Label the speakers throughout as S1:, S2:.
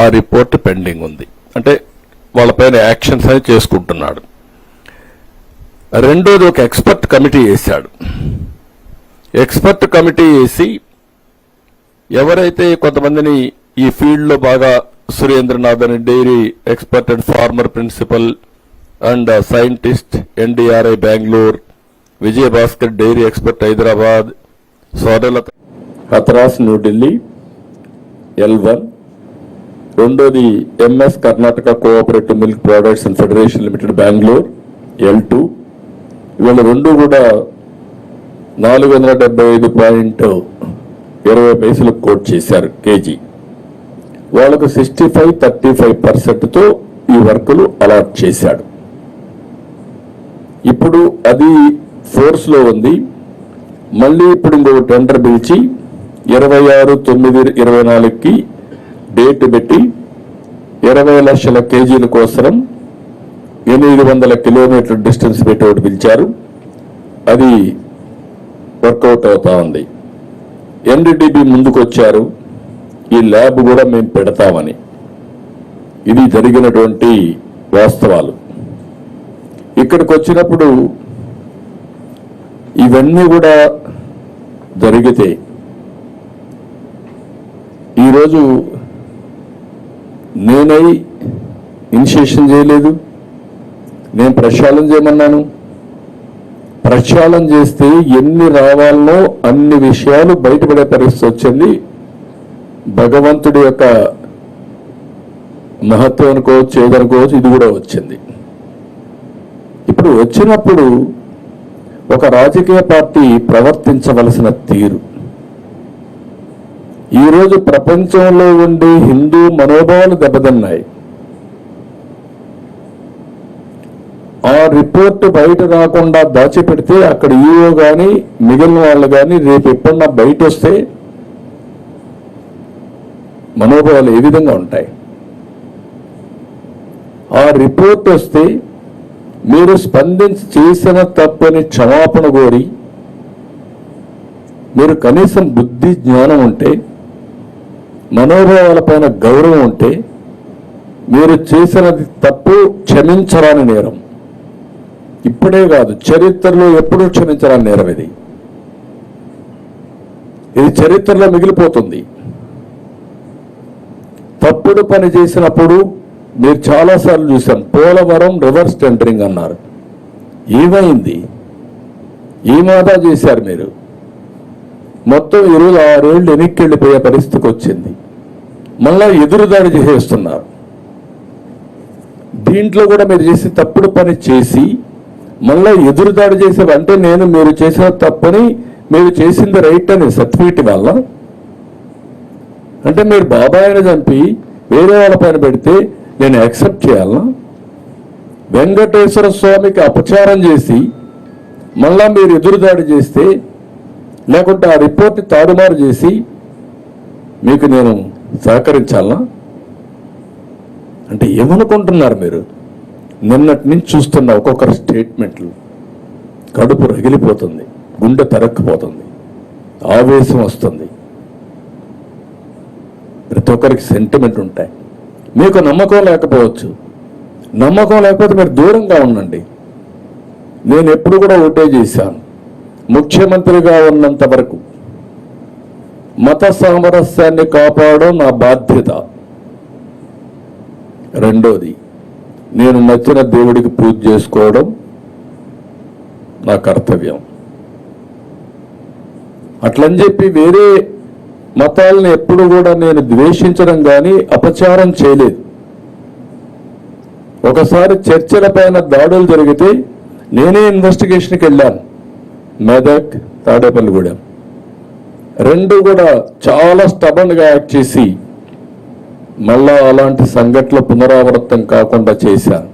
S1: ఆ report pending ఉంది అంటే వాళ్ళపైన యాక్షన్స్ అని చేసుకుంటున్నాడు రెండోది ఒక ఎక్స్పర్ట్ కమిటీ వేశాడు ఎక్స్పర్ట్ కమిటీ వేసి ఎవరైతే కొంతమందిని ఈ ఫీల్డ్లో బాగా సురేంద్రనాథ్ అని dairy expert and farmer principal and scientist NDRI Bengaluru Vijayabhaskar dairy expert Hyderabad సోదరుల హతరాస్ న్యూఢిల్లీ ఎల్ వన్ రెండోది MS Karnataka cooperative milk products and federation limited Bengaluru L two వీళ్ళ రెండు కూడా నాలుగు వందల డెబ్బై ఐదు పాయింట్ ఇరవై పైసలు కోట్ చేశారు కేజీ వాళ్ళకు సిక్స్టీ ఫైవ్ థర్టీ ఫైవ్ పర్సెంట్తో ఈ వర్కులు అలాట్ చేశాడు ఇప్పుడు అది ఫోర్స్లో ఉంది మళ్ళీ ఇప్పుడు ఇంకొక టెండర్ పిలిచి ఇరవై ఆరు తొమ్మిది ఇరవై నాలుగుకి డేట్ పెట్టి ఇరవై లక్షల కేజీల కోసం ఎనిమిది వందల కిలోమీటర్ డిస్టెన్స్ పెట్టి ఒకటి పిలిచారు అది వర్కౌట్ అవుతా ఉంది ఎన్డీటీబీ ముందుకు వచ్చారు ఈ ల్యాబ్ కూడా మేము పెడతామని ఇది జరిగినటువంటి వాస్తవాలు ఇక్కడికి వచ్చినప్పుడు ఇవన్నీ కూడా జరిగితే ఈరోజు నేనై ఇనిషియేషన్ చేయలేదు నేను ప్రక్షాళన చేయమన్నాను ప్రక్షాళన చేస్తే ఎన్ని రావాలనో అన్ని విషయాలు బయటపడే పరిస్థితి వచ్చింది భగవంతుడి యొక్క మహత్వం అనుకోవచ్చు ఏదనుకోవచ్చు ఇది కూడా వచ్చింది ఇప్పుడు వచ్చినప్పుడు ఒక రాజకీయ పార్టీ ప్రవర్తించవలసిన తీరు ఈరోజు ప్రపంచంలో ఉండే హిందూ మనోభావాలు దెబ్బతిన్నాయి ఆ రిపోర్ట్ బయట రాకుండా దాచిపెడితే అక్కడ ఈఓ కానీ మిగిలిన వాళ్ళు కానీ రేపు ఎప్పుడన్నా బయట వస్తే మనోభావాలు ఏ విధంగా ఉంటాయి ఆ రిపోర్ట్ వస్తే మీరు స్పందించి చేసిన తప్పని క్షమాపణ కోరి మీరు కనీసం బుద్ధి జ్ఞానం ఉంటే మనోభావాలపైన గౌరవం ఉంటే మీరు చేసినది తప్పు క్షమించరాని నేరం ఇప్పుడే కాదు చరిత్రలో ఎప్పుడూ క్షమించరాని నేరం ఇది ఇది చరిత్రలో మిగిలిపోతుంది తప్పుడు పని చేసినప్పుడు మీరు చాలాసార్లు చూసాం పోలవరం రివర్స్ టెండరింగ్ అన్నారు ఏమైంది ఏమాదా చేశారు మీరు మొత్తం ఇరవై ఆరేళ్ళు వెనక్కి వెళ్ళిపోయే పరిస్థితికి వచ్చింది మళ్ళా ఎదురుదాడి చేసేస్తున్నారు దీంట్లో కూడా మీరు చేసే తప్పుడు పని చేసి మళ్ళీ ఎదురుదాడి చేసే అంటే నేను మీరు చేసిన తప్పని మీరు చేసింది రైట్ అని సర్టిఫికేట్ వల్ల అంటే మీరు బాబాయ్ని చంపి వేరే వాళ్ళ పైన పెడితే నేను యాక్సెప్ట్ చేయాలా వెంకటేశ్వర స్వామికి అపచారం చేసి మళ్ళా మీరు ఎదురుదాడి చేస్తే లేకుంటే ఆ రిపోర్ట్ని తారుమారు చేసి మీకు నేను సహకరించాలా అంటే ఏమనుకుంటున్నారు మీరు నిన్నటి నుంచి చూస్తున్న ఒక్కొక్కరి స్టేట్మెంట్లు కడుపు రగిలిపోతుంది గుండె తరక్కుపోతుంది ఆవేశం వస్తుంది ప్రతి ఒక్కరికి సెంటిమెంట్ ఉంటాయి మీకు నమ్మకం లేకపోవచ్చు నమ్మకం లేకపోతే మీరు దూరంగా ఉండండి నేను ఎప్పుడు కూడా ఓటే చేశాను ముఖ్యమంత్రిగా ఉన్నంత వరకు మత సామరస్యాన్ని కాపాడడం నా బాధ్యత రెండోది నేను నచ్చిన దేవుడికి పూజ చేసుకోవడం నా కర్తవ్యం అట్లని చెప్పి వేరే మతాలను ఎప్పుడు కూడా నేను ద్వేషించడం కానీ అపచారం చేయలేదు ఒకసారి చర్చల పైన దాడులు జరిగితే నేనే ఇన్వెస్టిగేషన్కి వెళ్ళాను మెదక్ తాడేపల్లిగూడెం రెండు కూడా చాలా స్టబన్గా యాక్ట్ చేసి మళ్ళా అలాంటి సంఘటన పునరావృతం కాకుండా చేశాం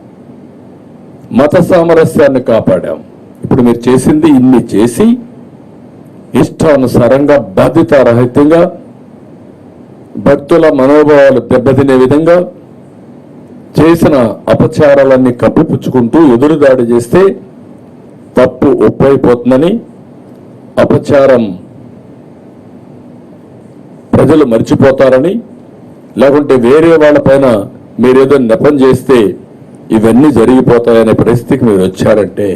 S1: మత సామరస్యాన్ని కాపాడాం ఇప్పుడు మీరు చేసింది ఇన్ని చేసి ఇష్టానుసారంగా రహితంగా భక్తుల మనోభావాలు దెబ్బతినే విధంగా చేసిన అపచారాలన్నీ కప్పిపుచ్చుకుంటూ ఎదురుదాడి చేస్తే తప్పు ఉప్పైపోతుందని అపచారం ప్రజలు మర్చిపోతారని లేకుంటే వేరే వాళ్ళపైన మీరేదో నెపం చేస్తే ఇవన్నీ జరిగిపోతాయనే పరిస్థితికి మీరు వచ్చారంటే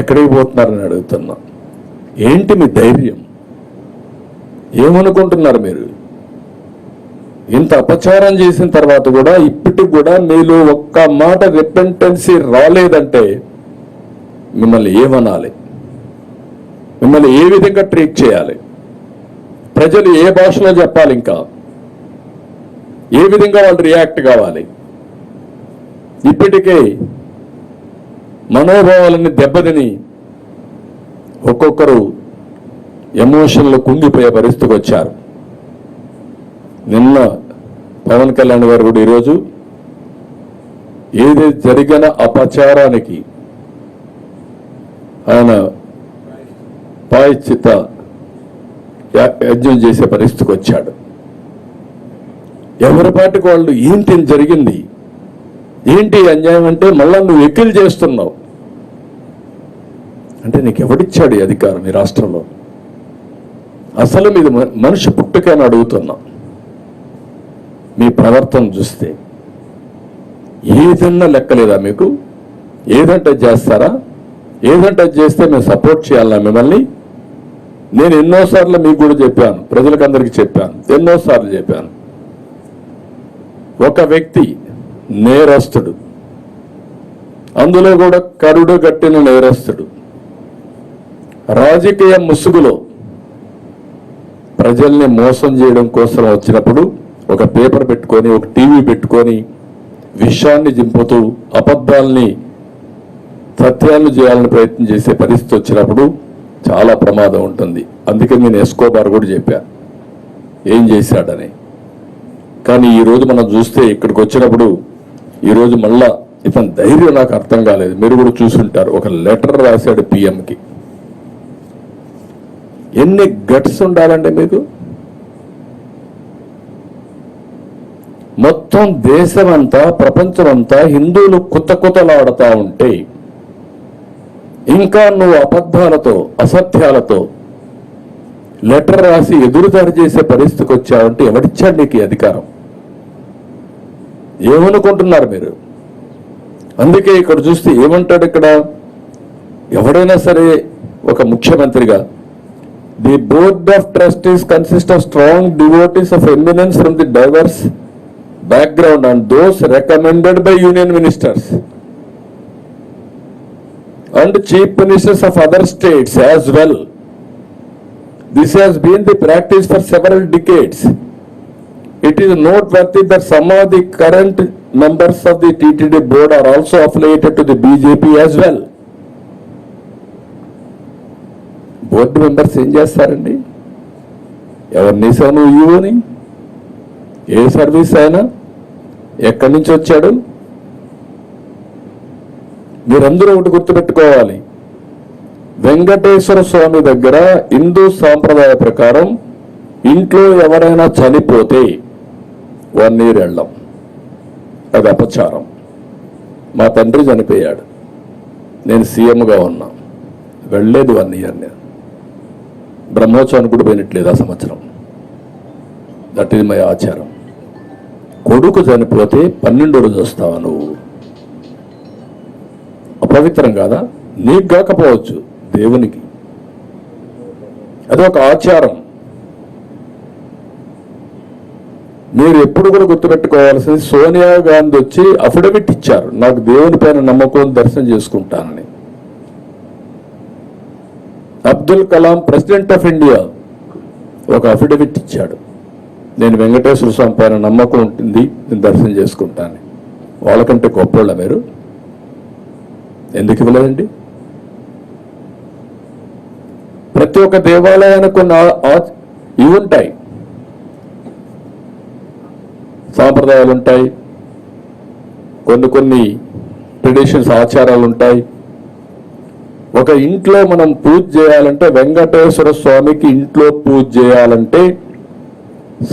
S1: ఎక్కడికి పోతున్నారని అడుగుతున్నా ఏంటి మీ ధైర్యం ఏమనుకుంటున్నారు మీరు ఇంత అపచారం చేసిన తర్వాత కూడా ఇప్పటికి కూడా మీలో ఒక్క మాట రిపెంటెన్సీ రాలేదంటే మిమ్మల్ని ఏమనాలి మిమ్మల్ని ఏ విధంగా ట్రీట్ చేయాలి ప్రజలు ఏ భాషలో చెప్పాలి ఇంకా ఏ విధంగా వాళ్ళు రియాక్ట్ కావాలి ఇప్పటికే మనోభావాలని దెబ్బతిని ఒక్కొక్కరు ఎమోషన్లు కుంగిపోయే పరిస్థితికి వచ్చారు నిన్న పవన్ కళ్యాణ్ గారు కూడా ఈరోజు ఏది జరిగిన అపచారానికి ఆయన పాయచిత యజ్ఞం చేసే పరిస్థితికి వచ్చాడు ఎవరి పాటికి వాళ్ళు ఏంటి జరిగింది ఏంటి అన్యాయం అంటే మళ్ళా నువ్వు ఎక్కిలు చేస్తున్నావు అంటే నీకు ఎవడిచ్చాడు అధికారం ఈ రాష్ట్రంలో అసలు మీది మనిషి పుట్టుకని అడుగుతున్నా మీ ప్రవర్తన చూస్తే ఏదన్నా లెక్కలేదా మీకు ఏదంటే చేస్తారా ఏదంటే అది చేస్తే మేము సపోర్ట్ చేయాలన్నా మిమ్మల్ని నేను ఎన్నోసార్లు మీకు కూడా చెప్పాను ప్రజలకందరికీ చెప్పాను ఎన్నోసార్లు చెప్పాను ఒక వ్యక్తి నేరస్తుడు అందులో కూడా కరుడు కట్టిన నేరస్తుడు రాజకీయ ముసుగులో ప్రజల్ని మోసం చేయడం కోసం వచ్చినప్పుడు ఒక పేపర్ పెట్టుకొని ఒక టీవీ పెట్టుకొని విషయాన్ని దింపుతూ అబద్ధాల్ని సత్యాలు చేయాలని ప్రయత్నం చేసే పరిస్థితి వచ్చినప్పుడు చాలా ప్రమాదం ఉంటుంది అందుకే నేను ఎస్కోబార్ కూడా చెప్పాను ఏం చేశాడని కానీ ఈరోజు మనం చూస్తే ఇక్కడికి వచ్చినప్పుడు ఈరోజు మళ్ళా ఇతని ధైర్యం నాకు అర్థం కాలేదు మీరు కూడా చూసుంటారు ఒక లెటర్ రాశాడు పిఎంకి ఎన్ని గట్స్ ఉండాలండి మీకు మొత్తం దేశమంతా ప్రపంచమంతా హిందువులు కొత్త కొత్తలాడుతూ ఉంటే ఇంకా నువ్వు అబద్ధాలతో అసత్యాలతో లెటర్ రాసి ఎదురుదారి చేసే పరిస్థితికి వచ్చావంటే ఎవరిచ్చాడు నీకు అధికారం ఏమనుకుంటున్నారు మీరు అందుకే ఇక్కడ చూస్తే ఏమంటాడు ఇక్కడ ఎవడైనా సరే ఒక ముఖ్యమంత్రిగా the board of trustees consist of strong devotees of eminence from the diverse background and those recommended by union ministers and chief ministers of other states as well. This has been the practice for several decades. It is noteworthy that some of the current members of the TTD board are also affiliated to the BJP as well. Board members ఏం చేస్తారండి ఎవరిని ఇసాను ఈవోని ఏ service అయినా ఎక్కడి నుంచి వచ్చాడు మీరందరూ ఒకటి గుర్తుపెట్టుకోవాలి వెంకటేశ్వర స్వామి దగ్గర హిందూ సాంప్రదాయ ప్రకారం ఇంట్లో ఎవరైనా చనిపోతే వన్ ఇయర్ వెళ్ళాం అది అపచారం మా తండ్రి చనిపోయాడు నేను సీఎంగా ఉన్నా వెళ్ళలేదు వన్ ఇయర్ నేను బ్రహ్మోత్సవానికి కూడా పోయినట్లేదు ఆ సంవత్సరం దట్ ఈజ్ మై ఆచారం కొడుకు చనిపోతే పన్నెండు రోజు వస్తావా నువ్వు అపవిత్రం కాదా నీకు కాకపోవచ్చు దేవునికి అది ఒక ఆచారం మీరు ఎప్పుడు కూడా గుర్తుపెట్టుకోవాల్సింది సోనియా గాంధీ వచ్చి అఫిడవిట్ ఇచ్చారు నాకు దేవుని పైన నమ్మకం దర్శనం చేసుకుంటానని Abdul Kalam president of India ఒక అఫిడవిట్ ఇచ్చాడు నేను వెంకటేశ్వర స్వామి పైన నమ్మకం ఉంటుంది నేను దర్శనం చేసుకుంటాను వాళ్ళకంటే వాళ్ళ మీరు ఎందుకు ఇవ్వలేదండి ప్రతి ఒక్క దేవాలయానికి కొన్ని ఇవి ఉంటాయి సాంప్రదాయాలు ఉంటాయి కొన్ని కొన్ని ట్రెడిషన్స్ ఆచారాలు ఉంటాయి ఒక ఇంట్లో మనం పూజ చేయాలంటే వెంకటేశ్వర స్వామికి ఇంట్లో పూజ చేయాలంటే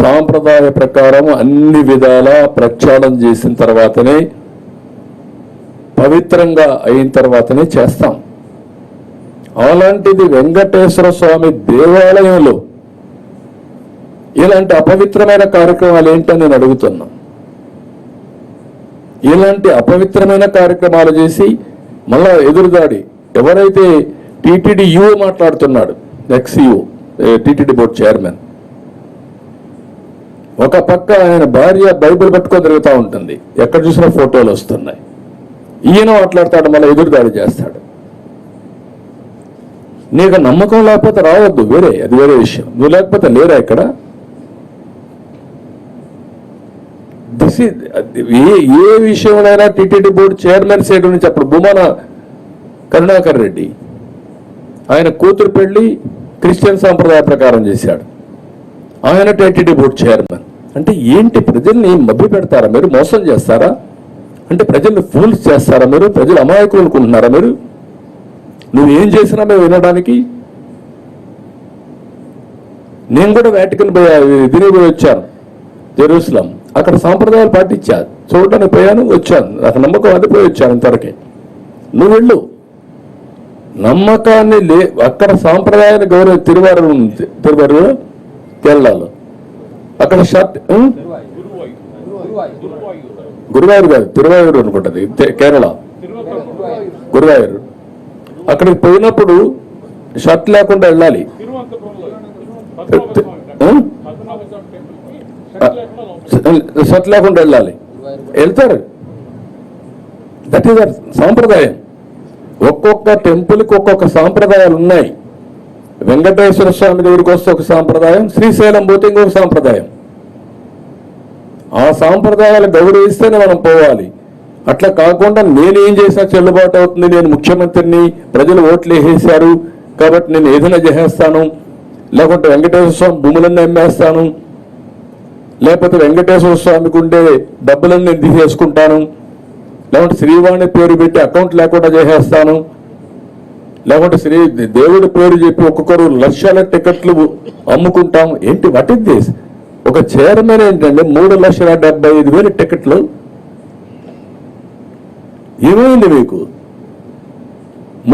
S1: సాంప్రదాయ ప్రకారం అన్ని విధాలా ప్రక్షాళన చేసిన తర్వాతనే పవిత్రంగా అయిన తర్వాతనే చేస్తాం అలాంటిది వెంకటేశ్వర స్వామి దేవాలయంలో ఇలాంటి అపవిత్రమైన కార్యక్రమాలు ఏంటని నేను అడుగుతున్నా ఇలాంటి అపవిత్రమైన కార్యక్రమాలు చేసి మళ్ళా ఎదురుదాడి ఎవరైతే టీటీడీ యుఓ మాట్లాడుతున్నాడు ఎక్స్ఈఓ టీటీడీ బోర్డు చైర్మన్ ఒక పక్క ఆయన భార్య బైబిల్ పట్టుకొని తిరుగుతూ ఉంటుంది ఎక్కడ చూసినా ఫోటోలు వస్తున్నాయి ఈయన మాట్లాడతాడు మళ్ళీ ఎదురుదాడి చేస్తాడు నీకు నమ్మకం లేకపోతే రావద్దు వేరే అది వేరే విషయం నువ్వు లేకపోతే లేరా ఇక్కడ దిస్ ఏ ఏ విషయంలోనైనా టీటీడీ బోర్డు చైర్మన్ సైడ్ నుంచి అప్పుడు భూమాన కరుణాకర్ రెడ్డి ఆయన కూతురు పెళ్లి క్రిస్టియన్ సాంప్రదాయ ప్రకారం చేశాడు ఆయన టీటీడీ బోర్డు చైర్మన్ అంటే ఏంటి ప్రజల్ని మభ్య పెడతారా మీరు మోసం చేస్తారా అంటే ప్రజల్ని ఫూల్స్ చేస్తారా మీరు ప్రజలు అమాయకులు అనుకుంటున్నారా మీరు నువ్వేం చేసినా మేము వినడానికి నేను కూడా వేటికన్ దిని పోయి వచ్చాను జెరూసలం అక్కడ సాంప్రదాయాలు పాటించా చూడటానికి పోయాను వచ్చాను నాకు నమ్మకం అది పోయి వచ్చాను అంతవరకే నువ్వు వెళ్ళు నమ్మకాన్ని లే అక్కడ సాంప్రదాయాన్ని గౌరవ తిరువారు తిరువారు కేరళలో అక్కడ షర్ట్ గురువాయూరు కాదు తిరువాయూరు అనుకుంటుంది కేరళ గురువాయూరు అక్కడికి పోయినప్పుడు షర్ట్ లేకుండా వెళ్ళాలి షర్ట్ లేకుండా వెళ్ళాలి వెళ్తారు దట్ ఈస్ అర్ సాంప్రదాయం ఒక్కొక్క టెంపుల్కి ఒక్కొక్క సాంప్రదాయాలు ఉన్నాయి వెంకటేశ్వర స్వామి దేవుడికి వస్తే ఒక సాంప్రదాయం శ్రీశైలం పోతే ఇంకొక సాంప్రదాయం ఆ సాంప్రదాయాలు గౌరవిస్తేనే మనం పోవాలి అట్లా కాకుండా నేను ఏం చేసినా చెల్లుబాటు అవుతుంది నేను ముఖ్యమంత్రిని ప్రజలు ఓట్లు వేసేశారు కాబట్టి నేను ఏదైనా చేసేస్తాను లేకుంటే వెంకటేశ్వర స్వామి భూములన్నీ అమ్మేస్తాను లేకపోతే వెంకటేశ్వర స్వామికి ఉండే డబ్బులను నేను తీసేసుకుంటాను లేకుంటే శ్రీవాణి పేరు పెట్టి అకౌంట్ లేకుండా చేసేస్తాను లేకుంటే శ్రీ దేవుడి పేరు చెప్పి ఒక్కొక్కరు లక్షల టికెట్లు అమ్ముకుంటాం ఏంటి వాటి దేశం ఒక చైర్మన్ ఏంటంటే మూడు లక్షల డెబ్బై ఐదు వేల టికెట్లు ఏమైంది మీకు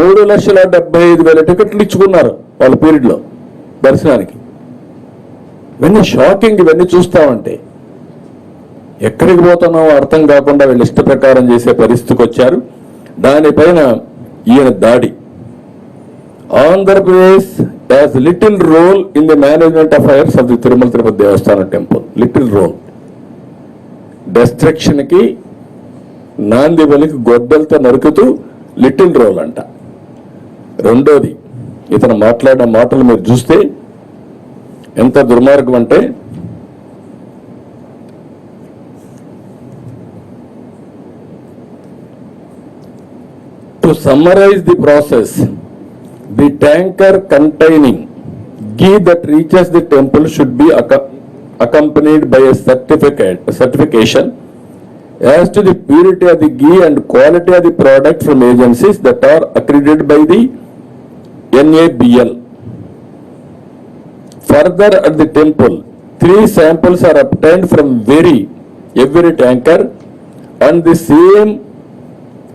S1: మూడు లక్షల డెబ్బై ఐదు వేల టికెట్లు ఇచ్చుకున్నారు వాళ్ళ పీరియడ్లో దర్శనానికి ఇవన్నీ షాకింగ్ ఇవన్నీ చూస్తామంటే ఎక్కడికి పోతున్నామో అర్థం కాకుండా వీళ్ళు ఇష్ట ప్రకారం చేసే పరిస్థితికి వచ్చారు దానిపైన ఈయన దాడి Andhra Pradesh as little role in the management affairs of the Tirumala Tirupati Devasthanam temple little role డెస్ట్రక్షన్కి నాంది వలికి గొడ్డలతో నరుకుతూ లిటిల్ రోల్ అంట రెండోది ఇతను మాట్లాడిన మాటలు మీరు చూస్తే ఎంత దుర్మార్గం అంటే to summarize the process tanker containing ghee that reaches the temple should be accompanied by a certificate a certification as to the purity of the ghee and quality of the product from agencies that are accredited by the NABL. Further at the temple, three samples are obtained from very every tanker and the same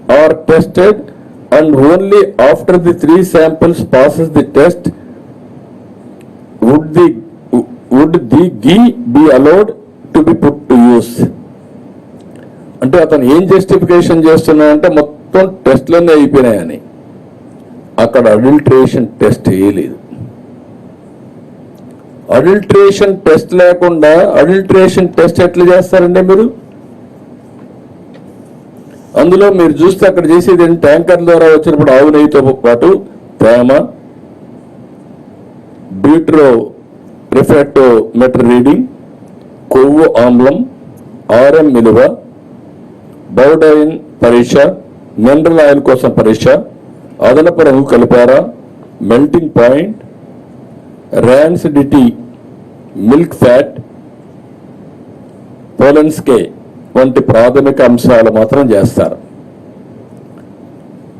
S1: are tested and only after the three samples passes the test would the would the ghee be allowed to be put to use అంటే అతను ఏం justification చేస్తున్నాడంటే మొత్తం టెస్ట్లన్నీ అయిపోయినాయని అక్కడ adulteration test వేయలేదు adulteration test లేకుండా అడల్ట్రేషన్ టెస్ట్ ఎట్లా చేస్తారండి మీరు అందులో మీరు చూస్తే అక్కడ చేసేది ట్యాంకర్ ద్వారా వచ్చినప్పుడు ఆవు నెయ్యితో పాటు తేమ బీట్రో రిఫాక్టో మెటర్ రీడింగ్ కొవ్వు ఆమ్లం ఆర్ఎం విలువ బౌడైన్ పరీక్ష మినరల్ ఆయిల్ కోసం పరీక్ష అదనపు రంగు కలిపార melting point rancidity milk fat Polenske వంటి ప్రాథమిక అంశాలు మాత్రం చేస్తారు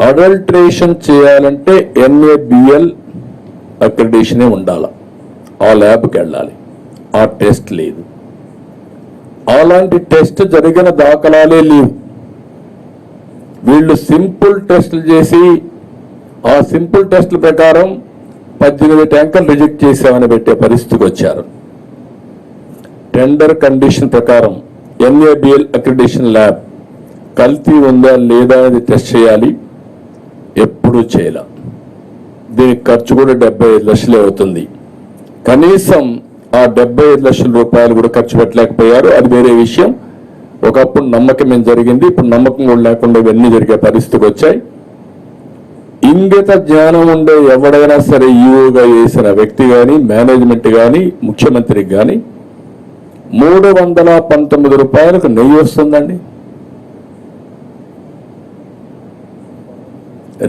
S1: అడల్ట్రేషన్ చేయాలంటే ఎన్ఏబిఎల్ అక్రిడేషనే ఉండాలి ఆ ల్యాబ్కి వెళ్ళాలి ఆ టెస్ట్ లేదు అలాంటి టెస్ట్ జరిగిన దాఖలాలే లేవు వీళ్ళు సింపుల్ టెస్టులు చేసి ఆ సింపుల్ టెస్టుల ప్రకారం పద్దెనిమిది ట్యాంకర్లు రిజెక్ట్ చేసామని పెట్టే పరిస్థితికి వచ్చారు టెండర్ కండిషన్ ప్రకారం ఎన్ఏబిఎల్ అక్రిడేషన్ ల్యాబ్ కల్తీ ఉందా లేదా అనేది టెస్ట్ చేయాలి ఎప్పుడూ చేయాల దీనికి ఖర్చు కూడా డెబ్బై ఐదు లక్షలే అవుతుంది కనీసం ఆ డెబ్బై ఐదు లక్షల రూపాయలు కూడా ఖర్చు పెట్టలేకపోయారు అది వేరే విషయం ఒకప్పుడు నమ్మకం ఏం జరిగింది ఇప్పుడు నమ్మకం కూడా లేకుండా ఇవన్నీ జరిగే పరిస్థితికి వచ్చాయి ఇంగిత జ్ఞానం ఉండే ఎవడైనా సరే ఈఓగా e చేసిన వ్యక్తి కానీ మేనేజ్మెంట్ కానీ ముఖ్యమంత్రికి కానీ మూడు వందల పంతొమ్మిది రూపాయలకు నెయ్యి వస్తుందండి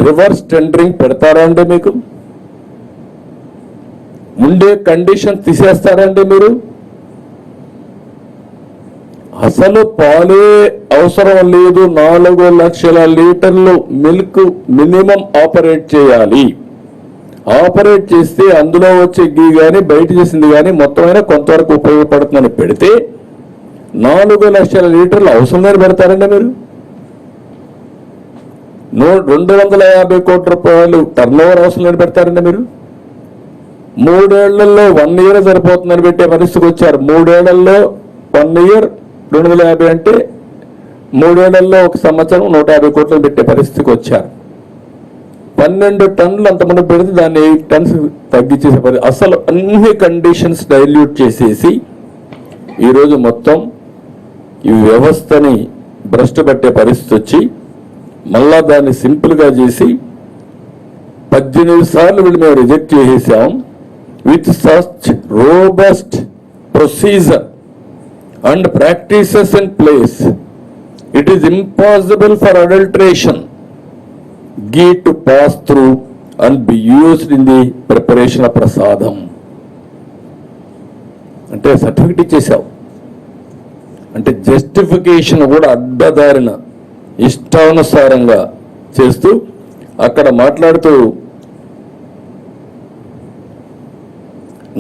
S1: రివర్స్ టెండరింగ్ పెడతారా అండి మీకు ఉండే కండిషన్ తీసేస్తారండి మీరు అసలు పాలే అవసరం లేదు నాలుగు లక్షల లీటర్లు మిల్క్ మినిమం ఆపరేట్ చేయాలి ఆపరేట్ చేస్తే అందులో వచ్చే గీ కానీ బయట చేసింది కానీ మొత్తమైన కొంతవరకు ఉపయోగపడుతుందని పెడితే నాలుగు లక్షల లీటర్లు అవసరమైన పెడతారండి మీరు నూ రెండు వందల యాభై కోట్ల రూపాయలు ఓవర్ అవసరం పెడతారండి మీరు మూడేళ్లలో వన్ ఇయర్ సరిపోతుందని పెట్టే పరిస్థితికి వచ్చారు మూడేళ్లలో వన్ ఇయర్ రెండు వందల యాభై అంటే మూడేళ్లలో ఒక సంవత్సరం నూట యాభై కోట్లు పెట్టే పరిస్థితికి వచ్చారు పన్నెండు టన్నులు అంత మనం పెడితే దాన్ని ఎయిట్ టన్స్ తగ్గించేసే పని అసలు అన్ని కండిషన్స్ డైల్యూట్ చేసేసి ఈరోజు మొత్తం ఈ వ్యవస్థని భ్రష్టు పెట్టే పరిస్థితి వచ్చి మళ్ళా దాన్ని సింపుల్గా చేసి పద్దెనిమిది సార్లు వీళ్ళు మేము రిజెక్ట్ చేసేసాం with such robust procedure and practices in place it is impossible for adulteration ghee to pass through and be used in the preparation of prasadam అంటే సర్టిఫికెట్ ఇచ్చేసావు అంటే జస్టిఫికేషన్ కూడా అడ్డదారిన ఇష్టానుసారంగా చేస్తూ అక్కడ మాట్లాడుతూ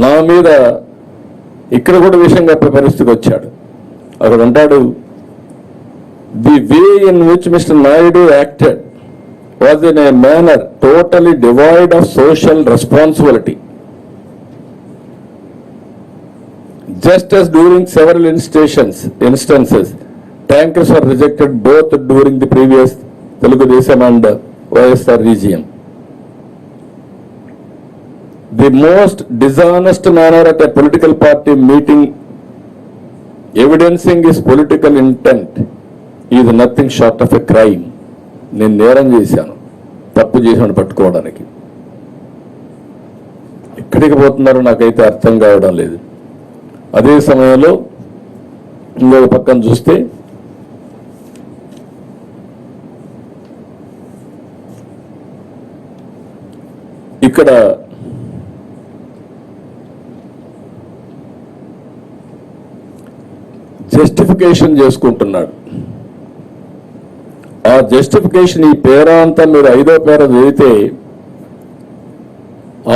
S1: నా మీద ఇక్కడ కూడా విషయంగా పరిస్థితికి వచ్చాడు అక్కడ అంటాడు the way in which Mr Naidu acted was in a manner totally devoid of social responsibility. Just as during several instances, tankers were rejected both during the previous Telugu Desam and YSR regime. The most dishonest manner at a political party meeting evidencing his political intent is nothing short of a crime. నేను నేరం చేశాను తప్పు చేశాను పట్టుకోవడానికి ఎక్కడికి పోతున్నారో నాకైతే అర్థం కావడం లేదు అదే సమయంలో ఇంకొక పక్కన చూస్తే ఇక్కడ జస్టిఫికేషన్ చేసుకుంటున్నాడు ఆ జస్టిఫికేషన్ ఈ పేర అంతా మీరు ఐదో పేర చదివితే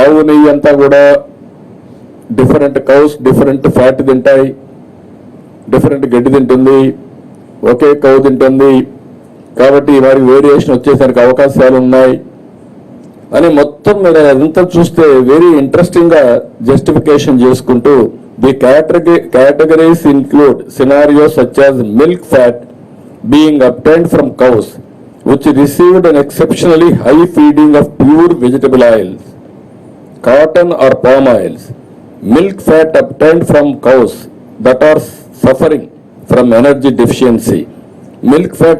S1: ఆవు నెయ్యి అంతా కూడా డిఫరెంట్ కౌస్ డిఫరెంట్ ఫ్యాట్ తింటాయి డిఫరెంట్ గడ్డి తింటుంది ఒకే కౌ తింటుంది కాబట్టి వారికి వేరియేషన్ వచ్చేసరికి అవకాశాలు ఉన్నాయి అని మొత్తం మీరు అదంతా చూస్తే వెరీ ఇంట్రెస్టింగ్గా జస్టిఫికేషన్ చేసుకుంటూ the category categories include scenario such as milk fat being obtained from cows, which received an exceptionally high feeding of pure vegetable oils, cotton or palm oils, milk fat obtained from cows that are suffering from energy deficiency, milk fat